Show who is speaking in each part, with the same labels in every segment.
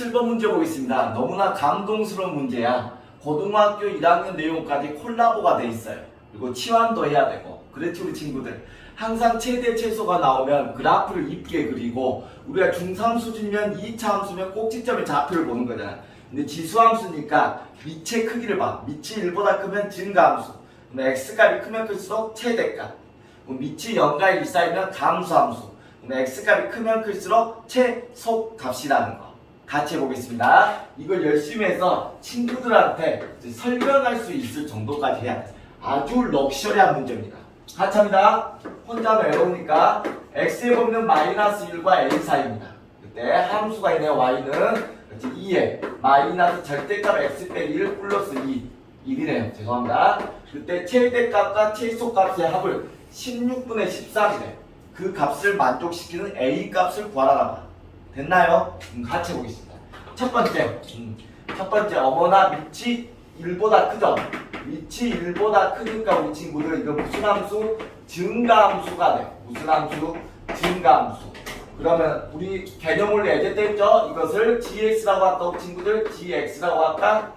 Speaker 1: 17번 문제 보겠습니다. 너무나 감동스러운 문제야. 고등학교 1학년 내용까지 콜라보가 돼 있어요. 그리고 치환도 해야 되고. 그렇지 우리 친구들. 항상 최대 최소가 나오면 그래프를 이쁘게 그리고 우리가 중3 수준이면 2차 함수면 꼭지점의 좌표를 보는 거잖아. 근데 지수함수니까 밑의 크기를 봐. 밑이 1보다 크면 증가함수. 그럼 x값이 크면 클수록 최대값. 밑이 0과 1 사이면 감수함수. 그럼 x값이 크면 클수록 최소값이라는 거. 같이 해보겠습니다. 이걸 열심히 해서 친구들한테 설명할 수 있을 정도까지 해야 돼. 아주 럭셔리한 문제입니다. 같이 합니다. 혼자 외로우니까 x에 보면 마이너스 1과 a 사이입니다. 그때 함수가 있네요. y는 그렇지 2에 마이너스 절대값 x 빼기 1 플러스 2 1이네요. 죄송합니다. 그때 최대값과 최소값의 합을 16분의 13이래. 그 값을 만족시키는 a 값을 구하라라. 됐나요? 음, 같이 해보겠습니다. 첫 번째, 음, 첫 번째 어머나 밑이 1보다 크죠? 밑이 1보다 크니까 우리 친구들 이거 무슨 함수? 증가함수가 돼. 무슨 함수? 증가함수. 그러면 우리 개념을 예제 때 했죠? 이것을 gx라고 할까 우리 친구들? gx라고 할까?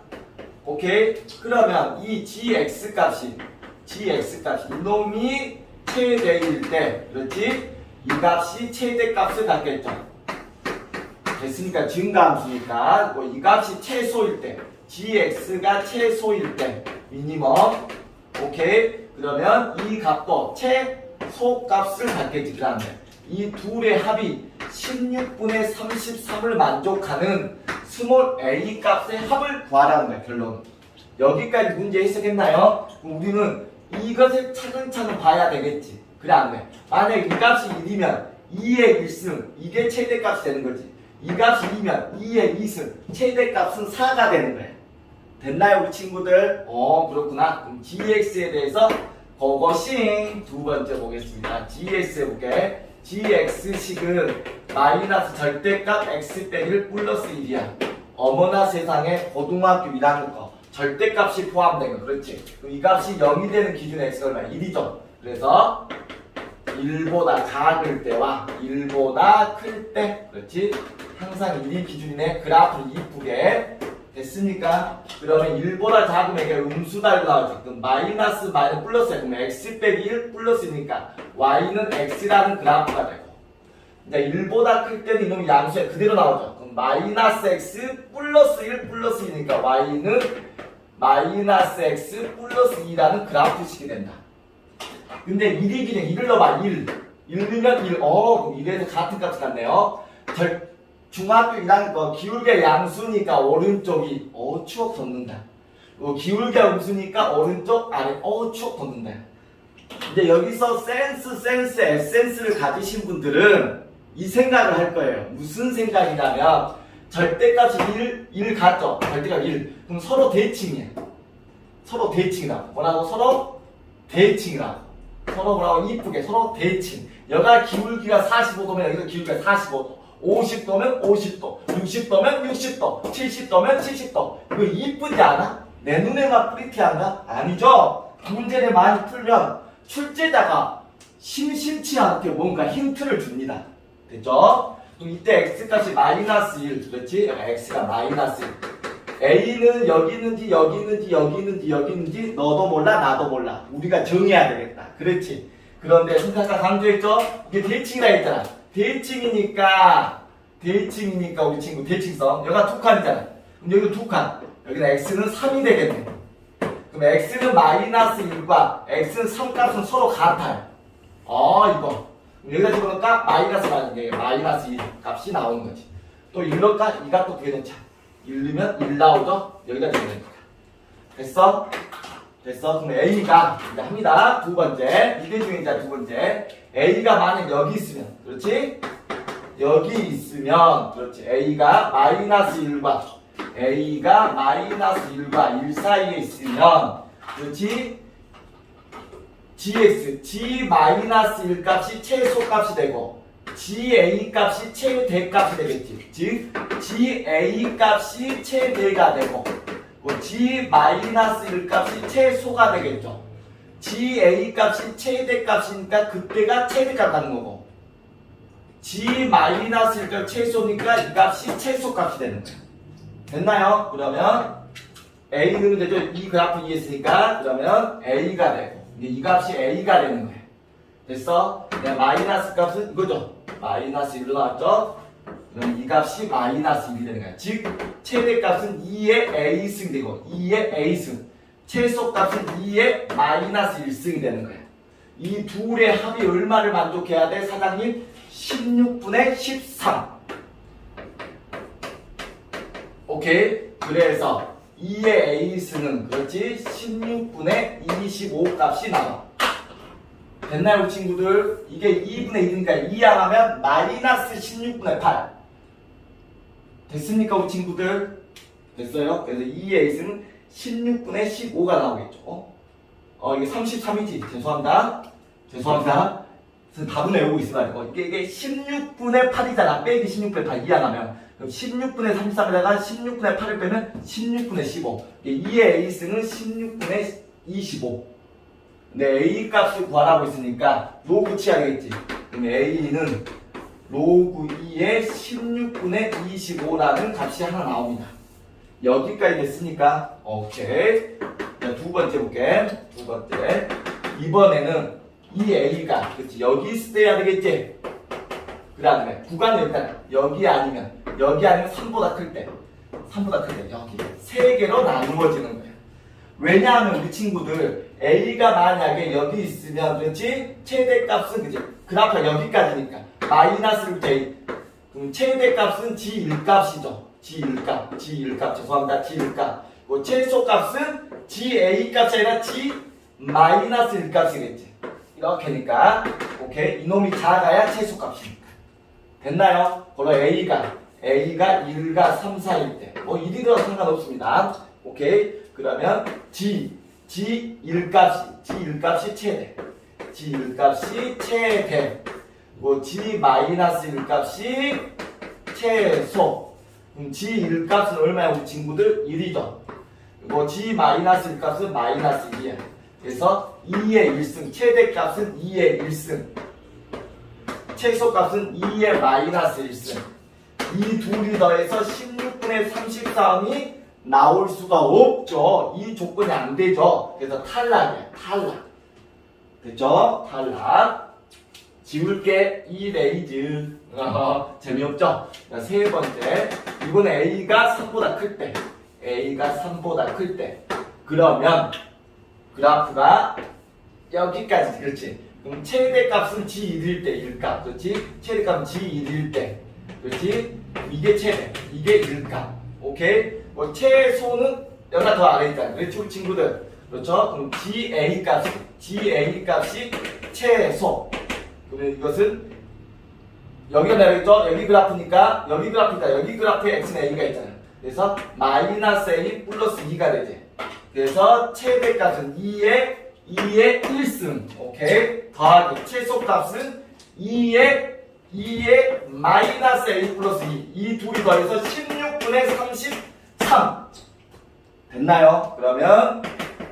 Speaker 1: 오케이? 그러면 이 gx 값이 gx 값이 이놈이 최대일 때 그렇지? 이 값이 최대 값을 갖겠죠? 됐으니까 증가함수니까 뭐 이 값이 최소일 때 gx가 최소일 때 미니멈 오케이? 그러면 이 값도 최소 값을 갖겠지 그 다음에 이 둘의 합이 16분의 33을 만족하는 스몰 a 값의 합을 구하라는 거야 결론. 여기까지 문제 해석했나요? 우리는 이것을 차근차근 봐야 되겠지. 그래 안 돼. 만약에 이 값이 1이면 2의 1승 이게 최대값이 되는 거지 이 값이 2면 2의 2승 최대값은 4가 되는 거예요. 됐나요 우리 친구들? 어 그렇구나. 그럼 gx에 대해서 그것이 두 번째 보겠습니다. gx 해볼게. gx식은 마이너스 절대값 x 빼기 1 플러스 1이야. 어머나 세상에 고등학교 1학년 거 절대값이 포함된 거 그렇지. 이 값이 0이 되는 기준의 x가 얼마야? 1이죠. 그래서 1보다 작을 때와 1보다 클 때 그렇지 항상 1이 기준이네 그래프를 이쁘게 됐습니까? 그러면 1보다 작으면 이게 음수 나오죠 그럼 마이너스 마이너스 플러스야 그러면 x 빼기 1 플러스니까 y는 x라는 그래프가 되고 이제 1보다 클 때는 이놈이 양수에 그대로 나오죠. 그럼 마이너스 x 플러스 1 플러스이니까 y는 마이너스 x 플러스 2라는 그래프식이 된다. 근데 1이 그냥 1을 넣어봐. 1 1 넣으면 1 어, 그럼 1에서 같은 값이 같네요. 절, 중학교 1학년 거 기울기 양수니까 오른쪽이 어 추억 돋는다. 어, 기울기 음수니까 오른쪽 아래 어 추억 돋는다. 이제 여기서 센스 센스 에센스를 가지신 분들은 이 생각을 할 거예요. 무슨 생각이냐면 절대값이 1, 1 같죠? 절대값 1 그럼 서로 대칭이야 서로 대칭이라고. 뭐라고? 서로 대칭이라고. 서로 뭐라고? 이쁘게. 서로 대칭. 여가 기울기가 45도면 여기서 기울기가 45도 50도면 50도 60도면 60도 70도면 70도 이거 이쁘지 않아? 내 눈에만 프리티한가? 아니죠 문제를 많이 풀면 출제자가 심심치 않게 뭔가 힌트를 줍니다 됐죠? 그럼 이때 x값이 마이너스 1 그렇지? x가 마이너스 1 A는 여기 있는지 여기 있는지 여기 있는지 여기 있는지 너도 몰라 나도 몰라 우리가 정해야 되겠다 그렇지 그런데 선생님가 강조했죠 이게 대칭이라 했잖아 대칭이니까 대칭이니까 우리 친구 대칭성 여기가 두 칸이잖아. 그럼 여기도 두칸. 여기는 x는 3이 되겠네. 그럼 x는 마이너스 1과 x는 3값은 서로 같아요. 어 이거. 여기다 집어넣을까 마이너스 마이너스 마이너스 1 값이 나오는 거지. 또 1 넣을까 이 값도 구해놓자 1 넣으면 1 나오죠? 여기다 되니까. 됐어? 됐어? 그럼 A가 이제 합니다. 두 번째. 이게 중에 이제 두 번째. A가 만약 여기 있으면, 그렇지? 여기 있으면, 그렇지. A가 마이너스 1과, A가 마이너스 1과 1 사이에 있으면, 그렇지? GX, G 마이너스 1 값이 최소 값이 되고, GA 값이 최대 값이 되겠지. 즉, GA 값이 최대가 되고, 뭐 G 마이너스 1 값이 최소가 되겠죠. GA 값이 최대 값이니까 그때가 최대 값 하는 거고. g 마이너스 1 값 최소니까 이 값이 최소 값이 되는 거예요. 됐나요? 그러면 a는 되죠. 이 그래프 이해했으니까 그러면 a가 되고 이 값이 a가 되는 거예요. 됐어? 네, 마이너스 값은 이거죠. 마이너스 1로 나왔죠? 그럼 이 값이 마이너스 1이 되는 거야. 즉, 최대값은 2의 a승 되고 2의 a승. 최소값은 2의 마이너스 1승이 되는 거야. 이 둘의 합이 얼마를 만족해야 돼? 사장님 16분의 13. 오케이? 그래서 2의 a승은 그렇지 16분의 25 값이 나와. 됐나요 친구들? 이게 2분의 1이니까 2안 하면 마이너스 16분의 8 됐습니까 우리 친구들? 됐어요? 그래서 2의 a승은 16분의 15가 나오겠죠. 어? 이게 33이지. 죄송합니다. 죄송합니다. 그래서 답은 외우고 있어야 되고. 이게, 이게 16분의 8이잖아. 빼기 16분의 8 2안 하면. 그럼 16분의 33에다가 16분의 8을 빼면 16분의 15 이게 2의 a승은 16분의 25 근데 A 값을 구하라고 했으니까 로그 취하겠지. 그럼 A는 로그 2의 16분의 25라는 값이 하나 나옵니다. 여기까지 됐으니까 오케이. 자, 두 번째 볼게. 두 번째. 이번에는 이 A가 그렇지 여기 있을 때 해야 되겠지. 그 다음에 구간이 일단 여기 아니면 여기 아니면 3보다 클 때. 3보다 클 때 여기 세 개로 나누어지는 거예요. 왜냐하면 우리 친구들 A가 만약에 여기 있으면 그렇지? 최대값은 그지? 그래프가 여기까지니까. 마이너스를 A 그럼 최대값은 G1값이죠. G1값 G1값. 죄송합니다. G1값. 뭐 최소값은 GA값이 아니라 G 마이너스 1값이겠지. 이렇게니까. 오케이? 이놈이 작아야 최소값이니까. 됐나요? 그럼 A가 A가 1과 3 사이일 때뭐 1이더라도 상관없습니다. 오케이? 그러면 G G 1 값이 G 1 값이 최대. G 1 값이 최대. 뭐 G 마이너스 1 값이 최소. 그럼 G 1 값은 얼마야? 우리 친구들 1이죠. 뭐 G 마이너스 1 값은 마이너스 2야 그래서 2의 1승 최대 값은 2의 1승. 최소 값은 2의 마이너스 1승. 이 둘이 더해서 16분의 33이 나올 수가 없죠. 이 조건이 안 되죠. 그래서 탈락이야. 탈락. 됐죠? 탈락. 지울게 이 레이즈. 어, 재미없죠? 자, 세 번째. 이번에 A가 3보다 클 때. A가 3보다 클 때. 그러면 그래프가 여기까지. 그렇지. 그럼 최대값은 G1일 때 1값. 그렇지? 최대값은 G1일 때. 그렇지? 이게 최대. 이게 1값. 오케이? 뭐 최소는 여기가 더 아래 있다. 그렇죠 친구들. 그렇죠? 그럼 GA 값이 GA 값이 최소. 그러면 이것은 여기가 내려있죠? 여기 그래프니까 여기 그래프니까 여기 그래프에 x는 a가 있잖아. 그래서 마이너스 a 플러스 2가 되지. 그래서 최대값은 2의 2의 1승. 오케이? 더하기 최소값은 2의 2의 마이너스 a 플러스 2. 이 둘이 더해서 16분의 30 3 됐나요? 그러면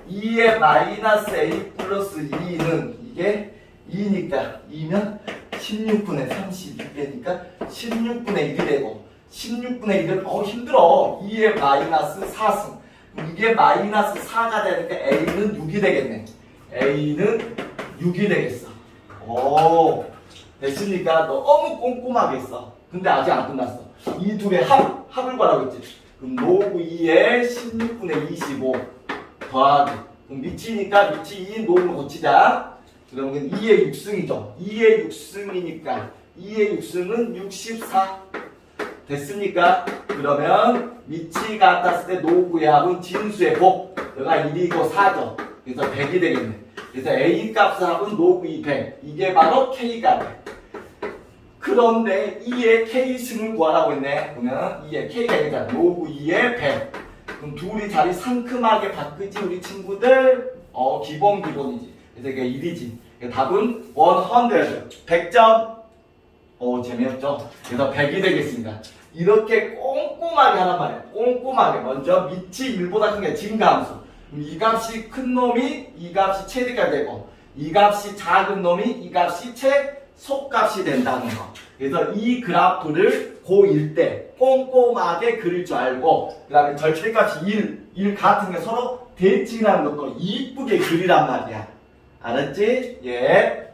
Speaker 1: 2의 마이너스 a 플러스 2는 이게 2니까 2면 16분의 32개니까 16분의 1이 되고 16분의 1은 어 힘들어. 2의 마이너스 4승. 이게 마이너스 4가 되니까 a는 6이 되겠네. A는 6이 되겠어. 오 됐습니까? 너무 꼼꼼하게 했어. 근데 아직 안 끝났어. 이 둘의 합, 합을 구하라고 했지 그럼 로그 2에 16분의 25 더하기. 그럼 밑이니까 밑이 2인 노음을 고치자. 그러면 2의 6승이죠. 2의 6승이니까 2의 6승은 64 됐습니까? 그러면 밑이 같았을 때 노구의 합은 진수의 곱. 여기가 1이고 4죠. 그래서 100이 되겠네. 그래서 A 값의 합은 노구 2 100 이게 바로 K가 돼 그런데 2의 K승을 구하라고 했네. 그러면 2의 K가 있잖아. 로그 2의 100. 그럼 둘이 자리 상큼하게 바꾸지 우리 친구들? 어 기본 기본이지. 그래서 이게 1이지. 답은 100. 100점. 오 재미없죠? 그래서 100이 되겠습니다. 이렇게 꼼꼼하게 하란 말이야. 꼼꼼하게. 먼저 밑이 1보다 큰 게. 그럼 이 값이 큰 놈이 이 값이 최대가 되고 이 값이 작은 놈이 이 값이 최 속값이 된다는 거. 그래서 이 그래프를 고1 때 꼼꼼하게 그릴 줄 알고 그 다음에 절체값이 1, 1 같은 게 서로 대칭하는 것도 이쁘게 그리란 말이야. 알았지? 예.